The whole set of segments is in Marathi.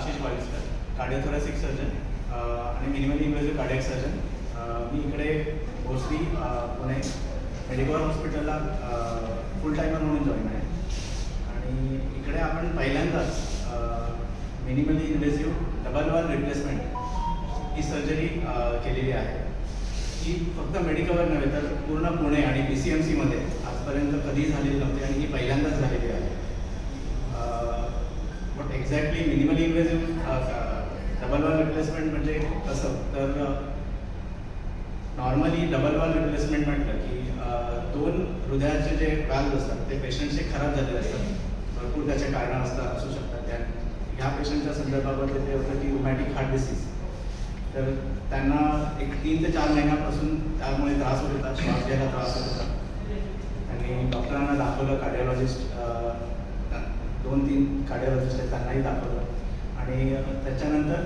आशिष वालिस्कर कार्डिओथोरॅसिक सर्जन आणि मिनिमली इन्व्हेजिव्ह कार्डियक सर्जन मी इकडे मोस्टली पुणे मेडिकल हॉस्पिटलला फुल टायमर म्हणून जॉईन आहे. आणि इकडे आपण पहिल्यांदाच minimally invasive double wall replacement ही सर्जरी केलेली आहे. ही फक्त मेडिकलवर नव्हे तर पूर्ण पुणे आणि पी सी एम सीमध्ये आजपर्यंत कधी झालेली नव्हती आणि ही पहिल्यांदाच झालेली आहे. Exactly minimally invasive double wall replacement म्हणजे कसं तर नॉर्मली डबल वॉल रिप्लेसमेंट म्हटलं की uh, दोन हृदयाचे जे व्हॅल्व असतात ते पेशंटचे खराब झालेले असतात. भरपूर त्याचे कारणं असतात असू शकतात. त्या ह्या पेशंटच्या संदर्भामध्ये ते होतं की रुमॅटिक हार्ट डिसीज तर त्यांना एक तीन ते चार महिन्यापासून त्यामुळे त्रास होत होता श्वास घ्यायला त्रास होत होता. आणि डॉक्टरांना दाखवलं कार्डिओलॉजिस्ट दोन तीन कार्डिओलॉजिस्ट त्यांनाही दाखवलं. आणि त्याच्यानंतर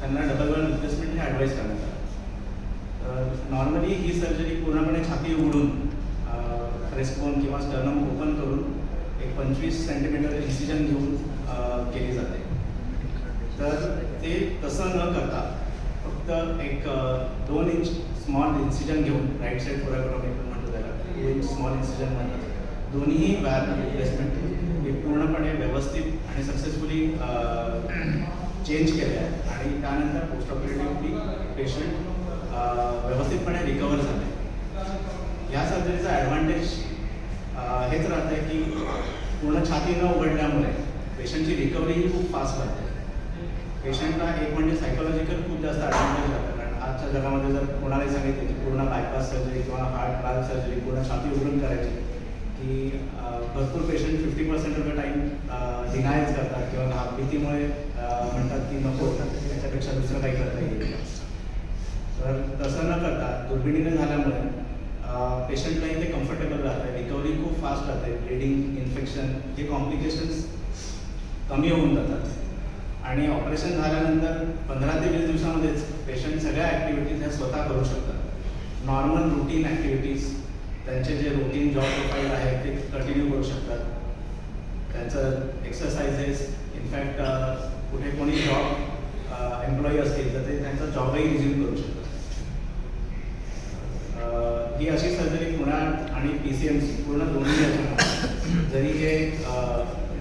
त्यांना डबल वॉल रिप्लेसमेंट ॲडवाईस करण्यात आलं. नॉर्मली ही सर्जरी पूर्णपणे छाती उघडून रेस्पोन किंवा स्टर्नम ओपन करून एक पंचवीस सेंटीमीटर इन्सिजन घेऊन केली जाते. तर ते तसं न करता फक्त एक दोन इंच स्मॉल इन्सिजन घेऊन राईट साईड थोड्याकडून आपण म्हणतो त्याला इंच स्मॉल इन्सिजन म्हणतात. दोन्ही प्लेसमेंट रिप्लेसमेंट हे पूर्णपणे व्यवस्थित आणि सक्सेसफुली चेंज केले आहे आणि त्यानंतर पोस्ट ऑपरेटिव्हली पेशंट व्यवस्थितपणे रिकवर झाले. या सर्जरीचा ॲडव्हान्टेज हेच राहतं की पूर्ण छाती न उघडल्यामुळे पेशंटची रिकव्हरीही खूप फास्ट राहते. पेशंटला एक म्हणजे सायकोलॉजिकल खूप जास्त ॲडव्हान्टेज राहतं. कारण आजच्या जगामध्ये जर कोणालाही सांगितलं की पूर्ण बायपास सर्जरी किंवा हार्ट ट्रायल सर्जरी पूर्ण छाती उघडून करायची की भरपूर patient fifty percent of the time डिनायच करतात किंवा घा भीतीमुळे म्हणतात की नको त्याच्यापेक्षा दुसरं काही करता येईल तर तसं न करता दुर्बिणीने झाल्यामुळे पेशंटलाही ते कम्फर्टेबल राहतं रिकव्हरी खूप फास्ट राहते ब्लिडिंग इन्फेक्शन जे कॉम्प्लिकेशन्स कमी होऊन जातात. आणि ऑपरेशन झाल्यानंतर पंधरा ते वीस दिवसामध्येच पेशंट सगळ्या ॲक्टिव्हिटीज ह्या स्वतः करू शकतात. नॉर्मल रुटीन ॲक्टिव्हिटीज त्यांचे जे रुटीन जॉब प्रोफाईल आहे ते कंटिन्यू करू शकतात. त्यांचं एक्सरसाइजेस इनफॅक्ट कुठे कोणी जॉब एम्प्लॉई असतील तर ते त्यांचा जॉबही रिझ्यूम करू शकतात. ही अशी सर्जरी पुण्यात आणि पी सी एम सी पूर्ण दोन्ही जरी हे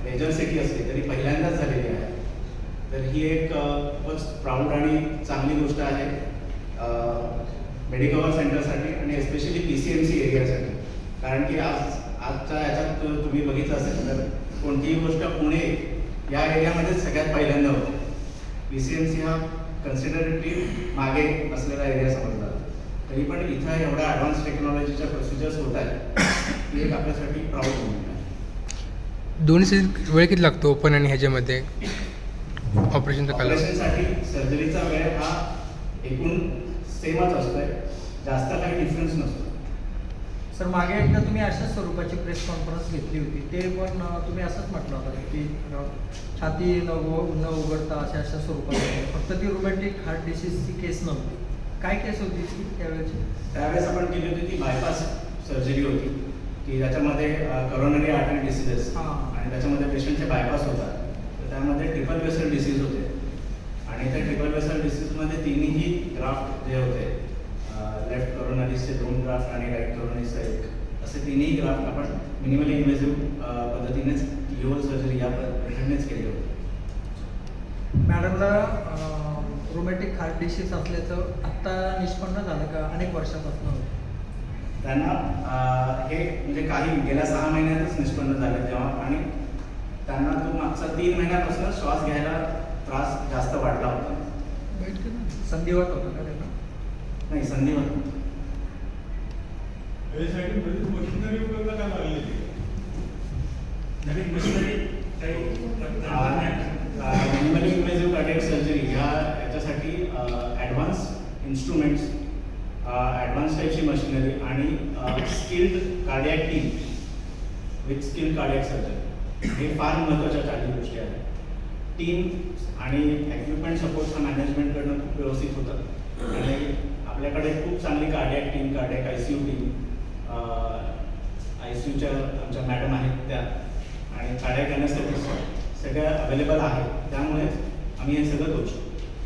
मेजर सिटी असली तरी पहिल्यांदाच झालेली आहे. तर ही एक खूपच प्राऊड आणि चांगली गोष्ट आहे. मेडिकल सेंटरसाठी आणि especially P C M C एरियासाठी कारण की आज आजच्या याच्यात तुम्ही बघितलं असेल तर कोणतीही गोष्ट पुणे या एरियामध्ये सगळ्यात पहिल्यांदा होते. पी सी एम सी हा कन्सिडरेटली मागे असलेला एरिया समजला. तरी पण इथं एवढ्या ॲडव्हान्स टेक्नॉलॉजीच्या प्रोसिजर्स होत आहेत ही एक आपल्यासाठी प्राऊड मोमेंट आहे. दोन्ही साईड वेळ किती लागतो ओपन आणि ह्याच्यामध्ये? ऑपरेशनचा कालावधी. ऑपरेशनसाठी सर्जरीचा वेळ हा एकूण सेमच असतोय. जास्त काही डिफरन्स नसतो. सर मागे एकदा तुम्ही अशाच स्वरूपाची प्रेस कॉन्फरन्स घेतली होती. ते पण तुम्ही असंच म्हटलं होतं की छाती न न उघडता अशा अशा स्वरूपात. फक्त ती रोमॅटिक हार्ट डिसीजची केस नव्हती. काय केस होती ती त्यावेळेची? त्यावेळेस आपण केली होती ती बायपास सर्जरी होती की ज्याच्यामध्ये करोनरी आर्टरी डिसीजेस हां. आणि त्याच्यामध्ये पेशंटचे बायपास होतात. तर त्यामध्ये ट्रिपल वेसल डिसीज होते. आणि त्या ट्रिपल ग्राफ्ट जे होते लेफ्ट करोनरीजचे दोन ग्राफ्ट आणि राईट करोनरीजचा एक असे तिन्ही ग्राफ्ट आपण मिनिमली इन्व्हेसिव्ह पद्धतीनेच लिव्हर सर्जरी या पद्धतीनेच केले होते. मॅडमला रोमॅटिक हार्ट डिसीज असल्याचं आत्ता निष्पन्न झालं का? अनेक वर्षापासून होतं. त्यांना हे म्हणजे काही गेल्या सहा महिन्यातच निष्पन्न झाले तेव्हा आणि त्यांना तो मागचा तीन महिन्यापासून श्वास घ्यायला त्रास जास्त वाढला होता. संधिवात होतं का त्यांना नाही संधिवात नवीन मशिनरी काही मिनिमली इन्व्हेसिव्ह कार्डियक सर्जरी ह्या याच्यासाठी ॲडव्हान्स इन्स्ट्रुमेंट्स ॲडव्हान्स टाईपची मशिनरी आणि skilled cardiac team with skilled cardiac surgeon हे फार महत्त्वाच्या चार गोष्टी टीम आणि इक्विपमेंट सपोर्टचा मॅनेजमेंट करणं खूप व्यवस्थित होतं. आणि आपल्याकडे खूप चांगली cardiac team cardiac I C U team I C यूच्या आमच्या मॅडम आहेत त्या. आणि कार्डियक अनेस्थेटिस्ट सगळ्या अवेलेबल आहेत. त्यामुळे आम्ही हे सगळं करू शकतो.